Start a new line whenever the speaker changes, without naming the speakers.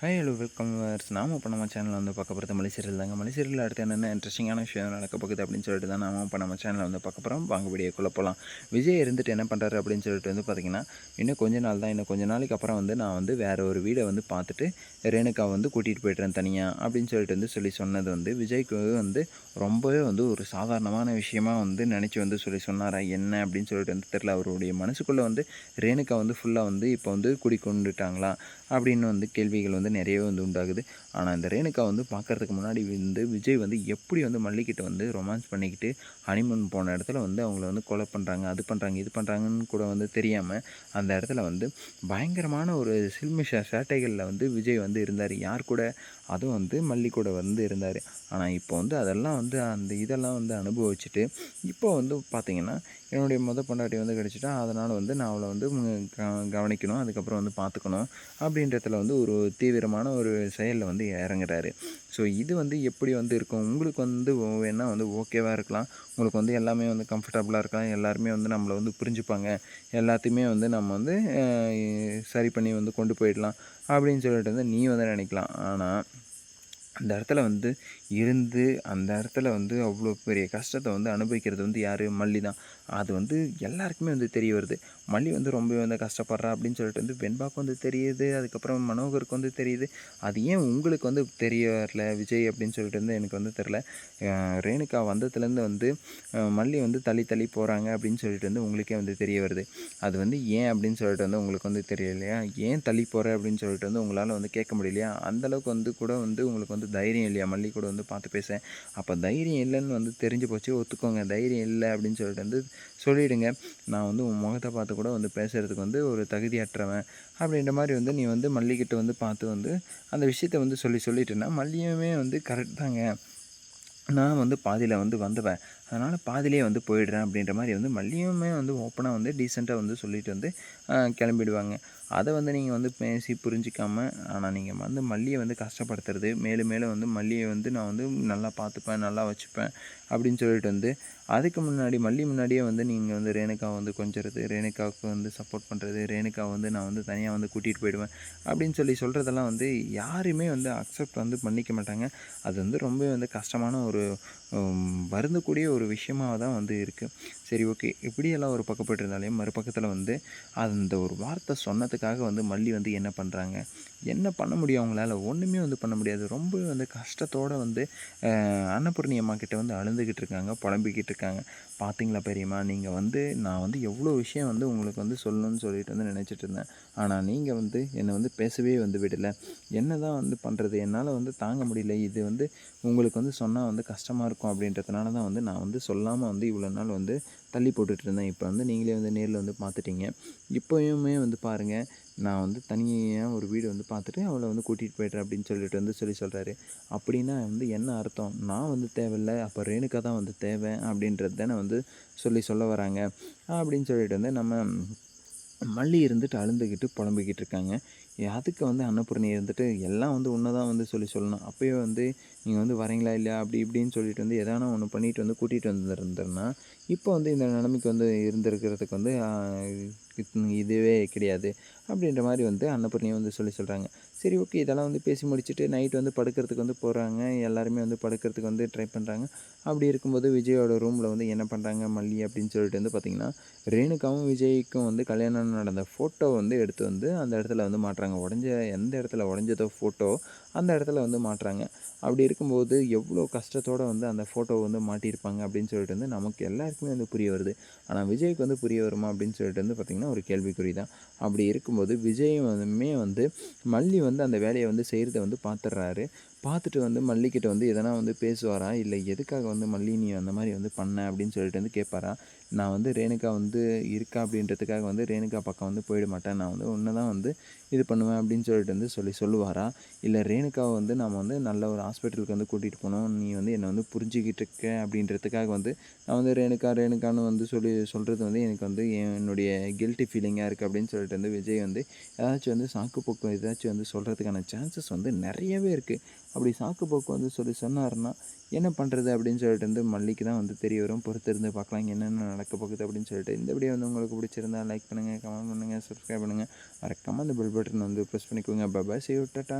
Hi hello welcome நாம இப்போ நம்ம சேனலில் வந்து பார்க்க போகிறது மலை சீரியல் தாங்க. மலை சீரியல் அடுத்து என்னென்ன இன்ட்ரெஸ்டிங்கான விஷயம் நடக்க போகுது அப்படின்னு சொல்லிட்டு தான் நாம இப்போ நம்ம சேனலில் வந்து பார்க்க போகிறோம் வாங்க குழப்பலாம் விஜய் இருந்துட்டு என்ன பண்ணுறாரு அப்படின்னு சொல்லிட்டு வந்து பார்த்தீங்கன்னா இன்னும் கொஞ்ச நாள் தான் இன்னும் கொஞ்ச நாளைக்கு அப்புறம் வந்து நான் வந்து வேறு ஒரு வீடை வந்து பார்த்துட்டு ரேணுகா வந்து கூட்டிகிட்டு போய்ட்டுறேன் தனியாக அப்படின்னு சொல்லிட்டு வந்து சொல்லி சொன்னது வந்து விஜய்க்கு வந்து ரொம்பவே வந்து ஒரு சாதாரணமான விஷயமா வந்து நினச்சி வந்து சொல்லி சொன்னாரா என்ன அப்படின்னு சொல்லிட்டு வந்து தெரில அவருடைய மனசுக்குள்ளே வந்து ரேணுகா வந்து ஃபுல்லாக வந்து இப்போ வந்து குடிக்கொண்டுட்டாங்களா அப்படின்னு வந்து கேள்விகள் வந்து நிறையவே வந்து உண்டாகுது. ஆனால் இந்த ரேணுகா வந்து பார்க்குறதுக்கு முன்னாடி வந்து விஜய் வந்து எப்படி வந்து மல்லிக்கிட்ட வந்து ரொமான்ஸ் பண்ணிக்கிட்டு ஹனிமூன் போன இடத்துல வந்து அவங்கள வந்து கொலை பண்ணுறாங்க அது பண்ணுறாங்க இது பண்ணுறாங்கன்னு கூட வந்து தெரியாமல் அந்த இடத்துல வந்து பயங்கரமான ஒரு சில்மிஷ சேட்டைகளில் வந்து விஜய் வந்து இருந்தார். யார் கூட? அதுவும் வந்து மல்லி கூட வந்து இருந்தார். ஆனால் இப்போ வந்து அதெல்லாம் வந்து அந்த இதெல்லாம் வந்து அனுபவிச்சுட்டு இப்போ வந்து பார்த்திங்கன்னா என்னுடைய மொதல் பொண்டாட்டி வந்து கிடச்சிட்டா அதனால் வந்து நான் அவளை வந்து கவனிக்கணும் அதுக்கப்புறம் வந்து பார்த்துக்கணும் அப்படின்றதுல வந்து ஒரு தீவிரமான ஒரு செயலில் வந்து இறங்குறாரு. ஸோ இது வந்து எப்படி வந்து இருக்கும்? உங்களுக்கு வந்து வேணால் வந்து ஓகேவாக இருக்கலாம். உங்களுக்கு வந்து எல்லாமே வந்து கம்ஃபர்டபுளாக இருக்கலாம். எல்லாருமே வந்து நம்மளை வந்து புரிஞ்சுப்பாங்க. எல்லாத்தையுமே வந்து நம்ம வந்து சரி பண்ணி வந்து கொண்டு போயிடலாம் அப்படின்னு சொல்லிட்டு வந்து நீ வந்து நினைக்கலாம். ஆனால் அந்த இடத்துல வந்து இருந்து அந்த இடத்துல வந்து அவ்வளோ பெரிய கஷ்டத்தை வந்து அனுபவிக்கிறது வந்து யார்? மல்லி தான் அது வந்து எல்லாருக்குமே வந்து தெரிய வருது. மல்லி வந்து ரொம்ப வந்து கஷ்டப்படுறா அப்படின்னு சொல்லிட்டு வந்து வெண்பாக்கு வந்து தெரியுது. அதுக்கப்புறம் மனோகருக்கு வந்து தெரியுது. அது ஏன் உங்களுக்கு வந்து தெரிய வரல விஜய் அப்படின்னு சொல்லிட்டு வந்து எனக்கு வந்து தெரில ரேணுகா வந்ததுலேருந்து வந்து மல்லி வந்து தள்ளி தள்ளி போகிறாங்க அப்படின்னு சொல்லிட்டு வந்து உங்களுக்கே வந்து தெரிய வருது. அது வந்து ஏன் அப்படின்னு சொல்லிட்டு வந்து உங்களுக்கு வந்து தெரியலையா? ஏன் தள்ளி போகிற அப்படின்னு சொல்லிட்டு வந்து உங்களால் வந்து கேட்க முடியலையா? அந்தளவுக்கு வந்து கூட வந்து உங்களுக்கு வந்து தைரியம் இல்லையா? மல்லி கூட வந்து வந்து பார்த்து பேசேன் அப்போ தைரியம் இல்லைன்னு வந்து தெரிஞ்சு போச்சு. ஒத்துக்கோங்க. தைரியம் இல்லை அப்படின்னு சொல்லிட்டு வந்து சொல்லிவிடுங்க நான் வந்து உன் முகத்தை பார்த்து கூட வந்து பேசுகிறதுக்கு வந்து ஒரு தகுதியற்றவன் அப்படின்ற மாதிரி வந்து நீ வந்து மல்லிக்கிட்ட வந்து பார்த்து வந்து அந்த விஷயத்த வந்து சொல்லி சொல்லிட்டேன்னா மல்லியுமே வந்து கரெக்ட் தாங்க. நான் வந்து பாதியில் வந்து வந்துவேன் அதனால் பாதிலே வந்து போயிடுறேன் அப்படின்ற மாதிரி வந்து மல்லியுமே வந்து ஓப்பனாக வந்து டீசெண்டாக வந்து சொல்லிட்டு வந்து கிளம்பிடுவாங்க. அதை வந்து நீங்கள் வந்து பேசி புரிஞ்சிக்காமல் ஆனால் நீங்கள் வந்து மல்லியை வந்து கஷ்டப்படுத்துறது மேலும் மேலும் வந்து மல்லியை வந்து நான் வந்து நல்லா பார்த்துப்பேன் நல்லா வச்சுப்பேன் அப்படின்னு சொல்லிட்டு வந்து அதுக்கு முன்னாடி மல்லி முன்னாடியே வந்து நீங்கள் வந்து ரேணுகா வந்து கொஞ்சிறது ரேணுகாவுக்கு வந்து சப்போர்ட் பண்ணுறது ரேணுகா வந்து நான் வந்து தனியாக வந்து கூட்டிகிட்டு போயிடுவேன் அப்படின்னு சொல்லி சொல்கிறதெல்லாம் வந்து யாருமே வந்து அக்செப்ட் வந்து பண்ணிக்க மாட்டாங்க. அது வந்து ரொம்ப வந்து கஷ்டமான ஒரு வருந்தக்கூடிய ஒரு விஷயமாக தான் வந்து இருக்குது சரி ஓகே இப்படியெல்லாம் ஒரு பக்கப்பட்டு இருந்தாலே மறுபக்கத்தில் வந்து அந்த ஒரு வார்த்தை சொன்னதுக்காக வந்து மல்லி வந்து என்ன பண்ணுறாங்க என்ன பண்ண முடியும் அவங்களால? ஒன்றுமே வந்து பண்ண முடியாது. ரொம்ப வந்து கஷ்டத்தோடு வந்து அன்னபூர்ணி அம்மா கிட்டே வந்து அழுந்துக்கிட்டு இருக்காங்க புலம்பிக்கிட்டு இருக்காங்க. பார்த்தீங்களா பெரியம்மா? நீங்கள் வந்து நான் வந்து எவ்வளோ விஷயம் வந்து உங்களுக்கு வந்து சொல்லணும்னு சொல்லிட்டு வந்து நினச்சிட்டு இருந்தேன். ஆனால் நீங்கள் வந்து என்னை வந்து பேசவே வந்து விடலை. என்ன தான் வந்து பண்ணுறது என்னால் வந்து தாங்க முடியல. இது வந்து உங்களுக்கு வந்து சொன்னால் வந்து கஷ்டமாக இருக்கும் அப்படின்றதுனால தான் வந்து நான் வந்து சொல்லாமல் வந்து இவ்வளோ நாள் வந்து தள்ளி போட்டுட்டு இருந்தேன் இப்போ வந்து நீங்களே வந்து நேரில் வந்து பார்த்துட்டீங்க இப்போயுமே வந்து பாருங்கள் நான் வந்து தனியாக ஒரு வீடு வந்து பார்த்துட்டு அவளை வந்து கூட்டிகிட்டு போய்ட்றேன் அப்படின்னு சொல்லிட்டு வந்து சொல்லி சொல்கிறாரு அப்படின்னா வந்து என்ன அர்த்தம்? நான் வந்து தேவையில்லை அப்போ ரேணுக்கா தான் வந்து தேவை அப்படின்றது தானே வந்து சொல்லி சொல்ல வராங்க. அப்படின்னு சொல்லிட்டு வந்து நம்ம மல்லி இருந்துட்டு அழுந்துக்கிட்டு புலம்பிக்கிட்டு இருக்காங்க. அதுக்கு வந்து அன்னபூர்ணி இருந்துட்டு எல்லாம் வந்து ஒன்று தான் வந்து சொல்லி சொல்லணும். அப்போயே வந்து நீங்கள் வந்து வரீங்களா இல்லையா? அப்படி இப்படின்னு சொல்லிட்டு வந்து எதனா ஒன்று பண்ணிட்டு வந்து கூட்டிகிட்டு வந்துருந்தேன்னா இப்போ வந்து இந்த நிலைமைக்கு வந்து இருந்திருக்கிறதுக்கு வந்து இதுவே கிடையாது. அப்படின்ற மாதிரி வந்து அன்னபூர்ணியை வந்து சொல்லி சொல்கிறாங்க சரி ஓகே இதெல்லாம் வந்து பேசி முடிச்சுட்டு நைட் வந்து படுக்கிறதுக்கு வந்து போகிறாங்க எல்லாருமே வந்து படுக்கிறதுக்கு வந்து ட்ரை பண்ணுறாங்க அப்படி இருக்கும்போது விஜயோட ரூமில் வந்து என்ன பண்ணுறாங்க மல்லி அப்படின்னு சொல்லிட்டு வந்து பார்த்திங்கன்னா ரேணுக்காவும் விஜய்க்கும் வந்து கல்யாணம் நடந்த ஃபோட்டோ வந்து எடுத்து வந்து அந்த இடத்துல வந்து மாட்டுறாங்க. உடஞ்ச எந்த இடத்துல உடஞ்சதோ ஃபோட்டோ அந்த இடத்துல வந்து மாட்டுறாங்க. அப்படி இருக்கும்போது எவ்வளோ கஷ்டத்தோடு வந்து அந்த ஃபோட்டோவை வந்து மாட்டியிருப்பாங்க அப்படின்னு சொல்லிட்டு வந்து நமக்கு எல்லாருக்குமே வந்து புரிய வருது. ஆனால் விஜய்க்கு வந்து புரிய வருமா அப்படின்னு சொல்லிட்டு வந்து பார்த்திங்கன்னா ஒரு கேள்விக்குறி தான். அப்படி இருக்கும்போது விஜயும் வந்து மல்லி வந்து அந்த வேலையை வந்து செய்கிறத வந்து பார்த்துட்றாரு பார்த்துட்டு வந்து மல்லிக்கிட்ட வந்து எதனா வந்து பேசுவாரா? இல்லை எதுக்காக வந்து மல்லி நீ அந்த மாதிரி வந்து பண்ண அப்படின்னு சொல்லிட்டு வந்து கேட்பாரா? நான் வந்து ரேணுகா வந்து இருக்கா அப்படின்றதுக்காக வந்து ரேணுகா பக்கம் வந்து போயிட மாட்டேன். நான் வந்து ஒன்று தான் வந்து இது பண்ணுவேன் அப்படின்னு சொல்லிட்டு வந்து சொல்லி சொல்லுவாரா? இல்லை ரேணுகாவை வந்து நம்ம வந்து நல்ல ஒரு ஹாஸ்பிட்டலுக்கு வந்து கூட்டிகிட்டு போனோம் நீ வந்து என்னை வந்து புரிஞ்சிக்கிட்டு இருக்க அப்படின்றதுக்காக வந்து நான் வந்து ரேணுகா ரேணுகான்னு வந்து சொல்லி சொல்கிறது வந்து எனக்கு வந்து என்னுடைய கில்ட்டி ஃபீலிங்காக இருக்குது அப்படின்னு சொல்லிட்டு வந்து விஜய் வந்து ஏதாச்சும் வந்து சாக்கு போக்கு ஏதாச்சும் வந்து சொல்கிறதுக்கான சான்சஸ் வந்து நிறையவே இருக்குது அப்படி சாக்கு போக்கு வந்து சொல்லி சொன்னார்னா என்ன பண்ணுறது அப்படின்னு சொல்லிட்டு வந்து மல்லிக்கு தான் வந்து தெரிய வரும். பொறுத்திருந்து பார்க்கலாம் என்னென்ன நடக்க போகுது அப்படின்னு சொல்லிட்டு. இந்த வீடியோ வந்து உங்களுக்கு பிடிச்சிருந்தா லைக் பண்ணுங்கள் கமெண்ட் பண்ணுங்கள் சப்ஸ்கிரைப் பண்ணுங்கள் மறக்காமல் அந்த பில் பட்டன் வந்து ப்ரெஸ் பண்ணிக்கோங்க. பபாய் சி டாட்டா